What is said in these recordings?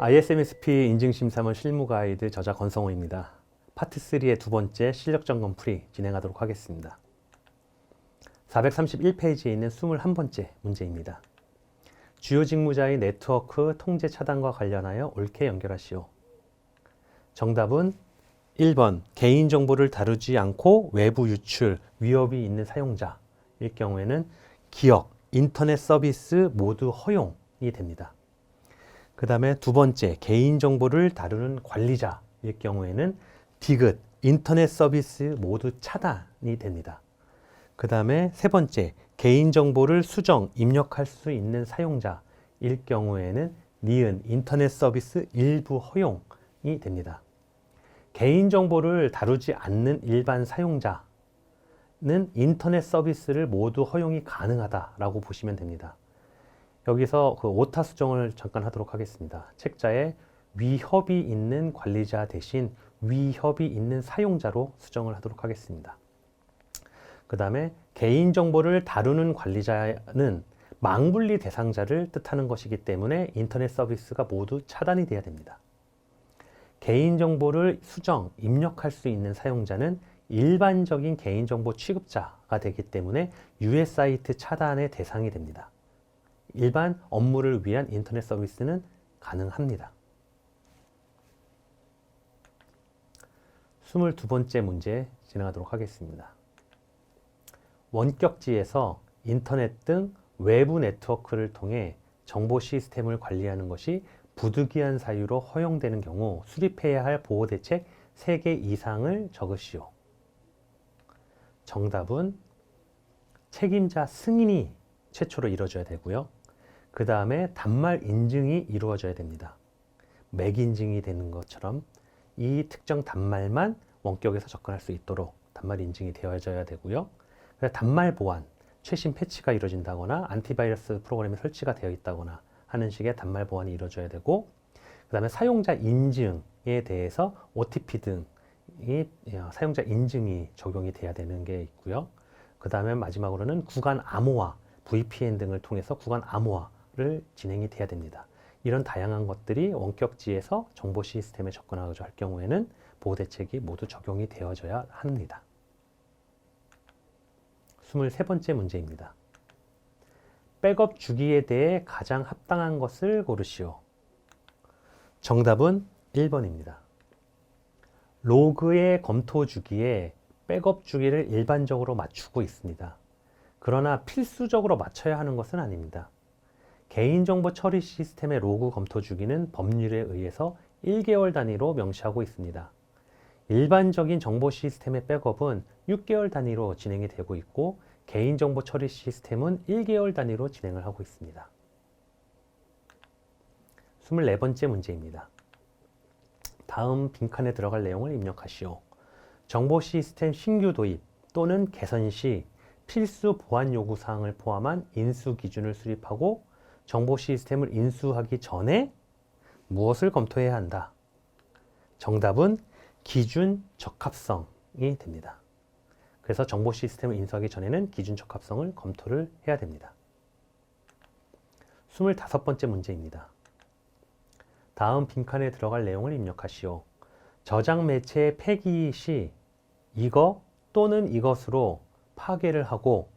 ISMSP 인증심사원 실무 가이드 저자 권성호입니다. 파트 3의 두 번째 실력 점검 풀이 진행하도록 하겠습니다. 431페이지에 있는 21번째 문제입니다. 주요 직무자의 네트워크 통제 차단과 관련하여 옳게 연결하시오. 정답은 1번 개인정보를 다루지 않고 외부 유출 위협이 있는 사용자일 경우에는 기억, 인터넷 서비스 모두 허용이 됩니다. 그 다음에 두 번째, 개인정보를 다루는 관리자일 경우에는 디귿, 인터넷 서비스 모두 차단이 됩니다. 그 다음에 세 번째, 개인정보를 수정, 입력할 수 있는 사용자일 경우에는 니은, 인터넷 서비스 일부 허용이 됩니다. 개인정보를 다루지 않는 일반 사용자는 인터넷 서비스를 모두 허용이 가능하다라고 보시면 됩니다. 여기서 그 오타 수정을 잠깐 하도록 하겠습니다. 책자에 위협이 있는 관리자 대신 위협이 있는 사용자로 수정을 하도록 하겠습니다. 그 다음에 개인정보를 다루는 관리자는 망분리 대상자를 뜻하는 것이기 때문에 인터넷 서비스가 모두 차단이 돼야 됩니다. 개인정보를 수정, 입력할 수 있는 사용자는 일반적인 개인정보 취급자가 되기 때문에 유해 사이트 차단의 대상이 됩니다. 일반 업무를 위한 인터넷 서비스는 가능합니다. 22번째 문제 진행하도록 하겠습니다. 원격지에서 인터넷 등 외부 네트워크를 통해 정보 시스템을 관리하는 것이 부득이한 사유로 허용되는 경우 수립해야 할 보호 대책 3개 이상을 적으시오. 정답은 책임자 승인이 최초로 이루어져야 되고요. 그 다음에 단말 인증이 이루어져야 됩니다. 맥 인증이 되는 것처럼 이 특정 단말만 원격에서 접근할 수 있도록 단말 인증이 되어져야 되고요. 단말 보안, 최신 패치가 이루어진다거나 안티바이러스 프로그램이 설치가 되어 있다거나 하는 식의 단말 보안이 이루어져야 되고 그 다음에 사용자 인증에 대해서 OTP 등이 어, 사용자 인증이 적용이 돼야 되는 게 있고요. 그 다음에 마지막으로는 구간 암호화, VPN 등을 통해서 구간 암호화 를 진행이 돼야 됩니다. 이런 다양한 것들이 원격지에서 정보 시스템에 접근하고자 할 경우에는 보호 대책이 모두 적용이 되어져야 합니다. 23번째 문제입니다. 백업 주기에 대해 가장 합당한 것을 고르시오. 정답은 1번입니다. 로그의 검토 주기에 백업 주기를 일반적으로 맞추고 있습니다. 그러나 필수적으로 맞춰야 하는 것은 아닙니다. 개인정보 처리 시스템의 로그 검토 주기는 법률에 의해서 1개월 단위로 명시하고 있습니다. 일반적인 정보 시스템의 백업은 6개월 단위로 진행이 되고 있고 개인정보 처리 시스템은 1개월 단위로 진행을 하고 있습니다. 24번째 문제입니다. 다음 빈칸에 들어갈 내용을 입력하시오. 정보 시스템 신규 도입 또는 개선 시 필수 보안 요구 사항을 포함한 인수 기준을 수립하고 정보 시스템을 인수하기 전에 무엇을 검토해야 한다? 정답은 기준 적합성이 됩니다. 그래서 정보 시스템을 인수하기 전에는 기준 적합성을 검토를 해야 됩니다. 25번째 문제입니다. 다음 빈칸에 들어갈 내용을 입력하시오. 저장 매체의 폐기 시 이거 또는 이것으로 파괴를 하고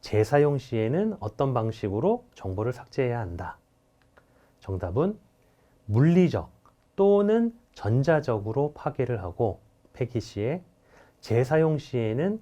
재사용 시에는 어떤 방식으로 정보를 삭제해야 한다. 정답은 물리적 또는 전자적으로 파괴를 하고 폐기 시에 재사용 시에는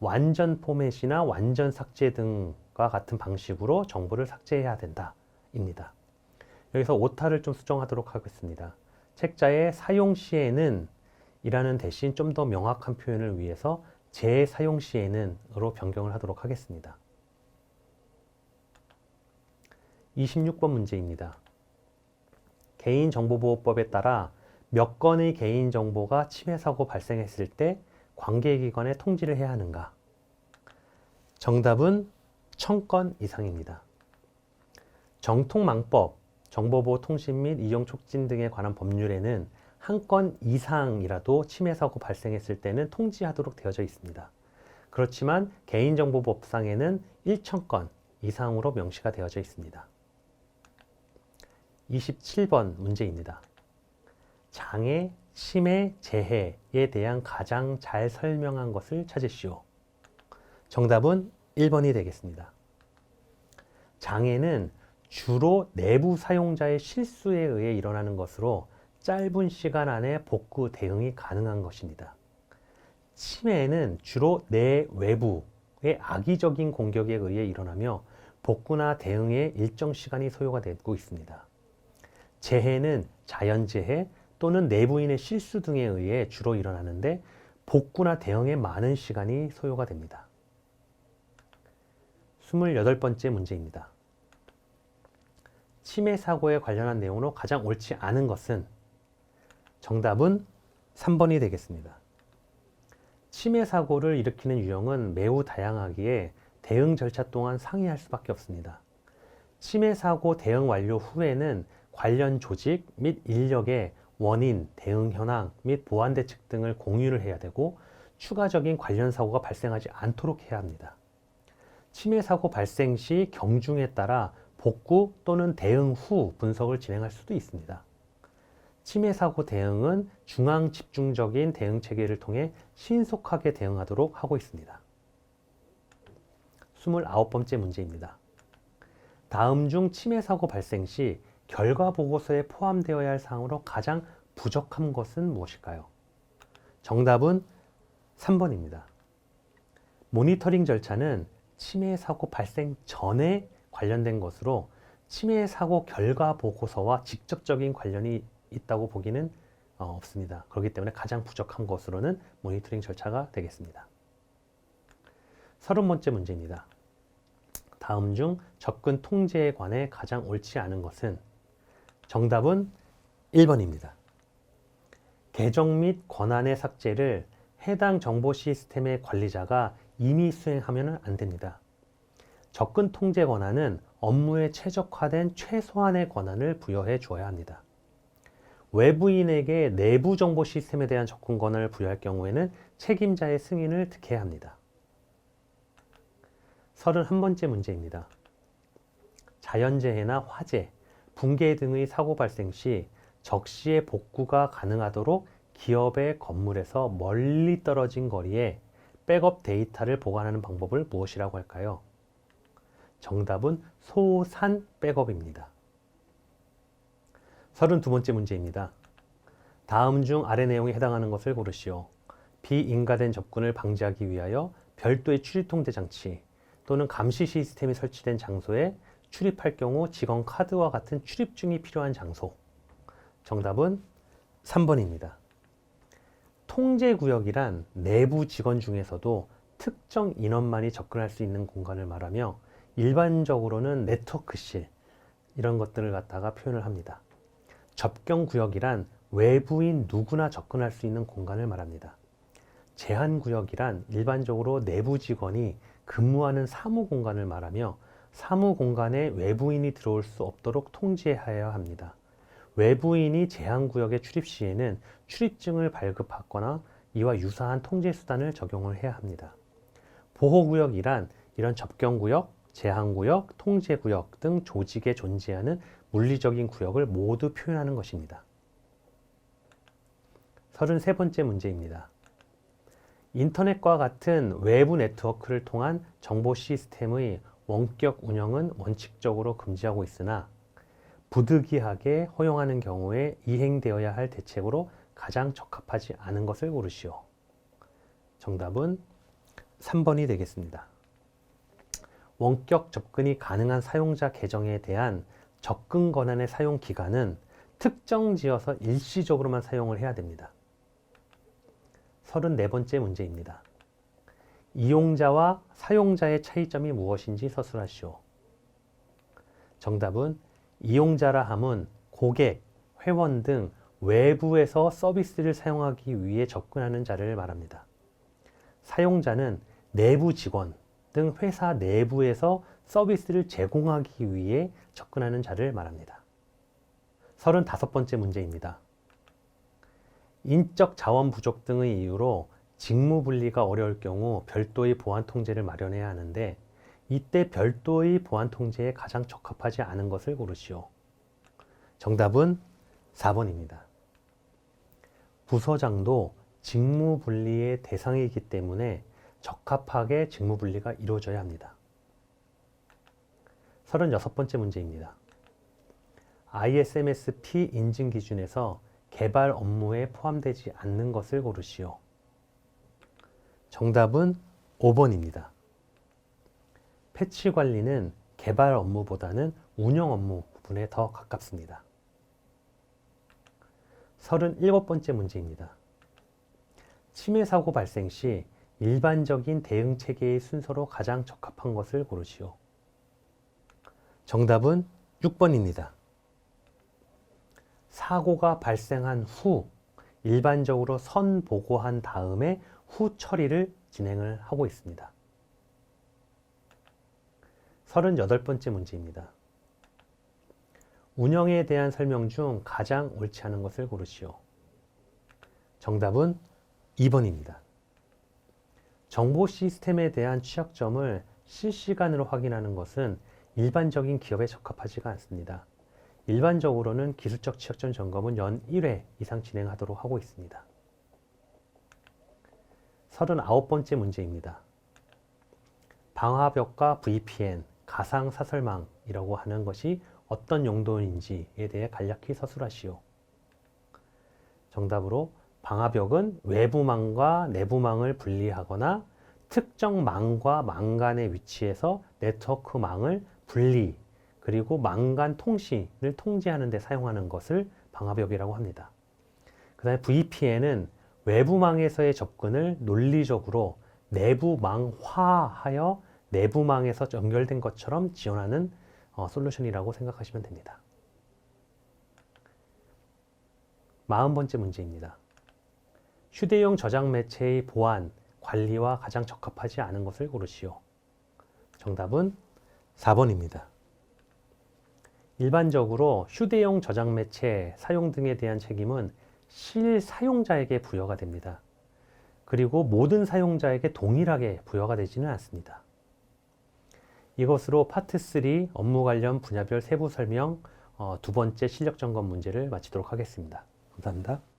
완전 포맷이나 완전 삭제 등과 같은 방식으로 정보를 삭제해야 된다. 입니다. 여기서 오타를 좀 수정하도록 하겠습니다. 책자의 사용 시에는 이라는 대신 좀 더 명확한 표현을 위해서 재사용 시에는으로 변경을 하도록 하겠습니다. 26번 문제입니다. 개인정보보호법에 따라 몇 건의 개인정보가 침해 사고 발생했을 때 관계기관에 통지를 해야 하는가? 정답은 1000건 이상입니다. 정통망법, 정보보호 통신 및 이용 촉진 등에 관한 법률에는 한 건 이상이라도 침해 사고 발생했을 때는 통지하도록 되어져 있습니다. 그렇지만 개인정보법상에는 1000건 이상으로 명시가 되어져 있습니다. 27번 문제입니다. 장애, 치매, 재해에 대한 가장 잘 설명한 것을 찾으시오. 정답은 1번이 되겠습니다. 장애는 주로 내부 사용자의 실수에 의해 일어나는 것으로 짧은 시간 안에 복구 대응이 가능한 것입니다. 치매는 주로 내 외부의 악의적인 공격에 의해 일어나며 복구나 대응에 일정 시간이 소요가 되고 있습니다. 재해는 자연재해 또는 내부인의 실수 등에 의해 주로 일어나는데 복구나 대응에 많은 시간이 소요가 됩니다. 28번째 문제입니다. 치매 사고에 관련한 내용으로 가장 옳지 않은 것은 정답은 3번이 되겠습니다. 치매 사고를 일으키는 유형은 매우 다양하기에 대응 절차 또한 상이할 수밖에 없습니다. 치매 사고 대응 완료 후에는 관련 조직 및 인력의 원인, 대응 현황 및 보안 대책 등을 공유를 해야 되고 추가적인 관련 사고가 발생하지 않도록 해야 합니다. 치매 사고 발생 시 경중에 따라 복구 또는 대응 후 분석을 진행할 수도 있습니다. 치매 사고 대응은 중앙 집중적인 대응 체계를 통해 신속하게 대응하도록 하고 있습니다. 29번째 문제입니다. 다음 중 치매 사고 발생 시 결과 보고서에 포함되어야 할 사항으로 가장 부족한 것은 무엇일까요? 정답은 3번입니다. 모니터링 절차는 치매 사고 발생 전에 관련된 것으로 치매 사고 결과 보고서와 직접적인 관련이 있다고 보기는 어, 없습니다. 그렇기 때문에 가장 부족한 것으로는 모니터링 절차가 되겠습니다. 30번째 문제입니다. 다음 중 접근 통제에 관해 가장 옳지 않은 것은 정답은 1번입니다. 계정 및 권한의 삭제를 해당 정보 시스템의 관리자가 이미 수행하면 안 됩니다. 접근 통제 권한은 업무에 최적화된 최소한의 권한을 부여해 주어야 합니다. 외부인에게 내부 정보 시스템에 대한 접근 권한을 부여할 경우에는 책임자의 승인을 득해야 합니다. 31번째 문제입니다. 자연재해나 화재, 붕괴 등의 사고 발생 시 적시에 복구가 가능하도록 기업의 건물에서 멀리 떨어진 거리에 백업 데이터를 보관하는 방법을 무엇이라고 할까요? 정답은 소산 백업입니다. 32번째 문제입니다. 다음 중 아래 내용에 해당하는 것을 고르시오. 비인가된 접근을 방지하기 위하여 별도의 출입 통제 장치 또는 감시 시스템이 설치된 장소에 출입할 경우 직원 카드와 같은 출입 증이 필요한 장소. 정답은 3번입니다. 통제 구역이란 내부 직원 중에서도 특정 인원만이 접근할 수 있는 공간을 말하며 일반적으로는 네트워크실 이런 것들을 갖다가 표현을 합니다. 접경 구역이란 외부인 누구나 접근할 수 있는 공간을 말합니다. 제한 구역이란 일반적으로 내부 직원이 근무하는 사무 공간을 말하며 사무 공간에 외부인이 들어올 수 없도록 통제하여야 합니다. 외부인이 제한 구역에 출입 시에는 출입증을 발급받거나 이와 유사한 통제 수단을 적용을 해야 합니다. 보호 구역이란 이런 접경 구역, 제한 구역, 통제 구역 등 조직에 존재하는 물리적인 구역을 모두 표현하는 것입니다. 33번째 문제입니다. 인터넷과 같은 외부 네트워크를 통한 정보 시스템의 원격 운영은 원칙적으로 금지하고 있으나 부득이하게 허용하는 경우에 이행되어야 할 대책으로 가장 적합하지 않은 것을 고르시오. 정답은 3번이 되겠습니다. 원격 접근이 가능한 사용자 계정에 대한 접근 권한의 사용 기간은 특정 지어서 일시적으로만 사용을 해야 됩니다. 34번째 문제입니다. 이용자와 사용자의 차이점이 무엇인지 서술하시오. 정답은 이용자라 함은 고객, 회원 등 외부에서 서비스를 사용하기 위해 접근하는 자를 말합니다. 사용자는 내부 직원 등 회사 내부에서 서비스를 제공하기 위해 접근하는 자를 말합니다. 35번째 문제입니다. 인적 자원 부족 등의 이유로 직무 분리가 어려울 경우 별도의 보안 통제를 마련해야 하는데 이때 별도의 보안 통제에 가장 적합하지 않은 것을 고르시오. 정답은 4번입니다. 부서장도 직무 분리의 대상이기 때문에 적합하게 직무 분리가 이루어져야 합니다. 36번째 문제입니다. ISMSP 인증 기준에서 개발 업무에 포함되지 않는 것을 고르시오. 정답은 5번입니다. 패치 관리는 개발 업무보다는 운영 업무 부분에 더 가깝습니다. 37번째 문제입니다. 침해 사고 발생 시 일반적인 대응 체계의 순서로 가장 적합한 것을 고르시오. 정답은 6번입니다. 사고가 발생한 후 일반적으로 선 보고한 다음에 후 처리를 진행을 하고 있습니다. 38번째 문제입니다. 운영에 대한 설명 중 가장 옳지 않은 것을 고르시오. 정답은 2번입니다. 정보 시스템에 대한 취약점을 실시간으로 확인하는 것은 일반적인 기업에 적합하지가 않습니다. 일반적으로는 기술적 취약점 점검은 연 1회 이상 진행하도록 하고 있습니다. 39번째 문제입니다. 방화벽과 VPN, 가상 사설망이라고 하는 것이 어떤 용도인지에 대해 간략히 서술하시오. 정답으로 방화벽은 외부망과 내부망을 분리하거나 특정 망과 망 간의 위치에서 네트워크망을 분리 그리고 망간 통신을 통제하는 데 사용하는 것을 방화벽이라고 합니다. 그 다음에 VPN은 외부망에서의 접근을 논리적으로 내부망화하여 내부망에서 연결된 것처럼 지원하는 어, 솔루션이라고 생각하시면 됩니다. 40번째 문제입니다. 휴대용 저장 매체의 보안, 관리와 가장 적합하지 않은 것을 고르시오. 정답은 4번입니다. 일반적으로 휴대용 저장 매체 사용 등에 대한 책임은 실사용자에게 부여가 됩니다. 그리고 모든 사용자에게 동일하게 부여가 되지는 않습니다. 이것으로 파트 3 업무 관련 분야별 세부 설명 어, 두 번째 실력 점검 문제를 마치도록 하겠습니다. 감사합니다.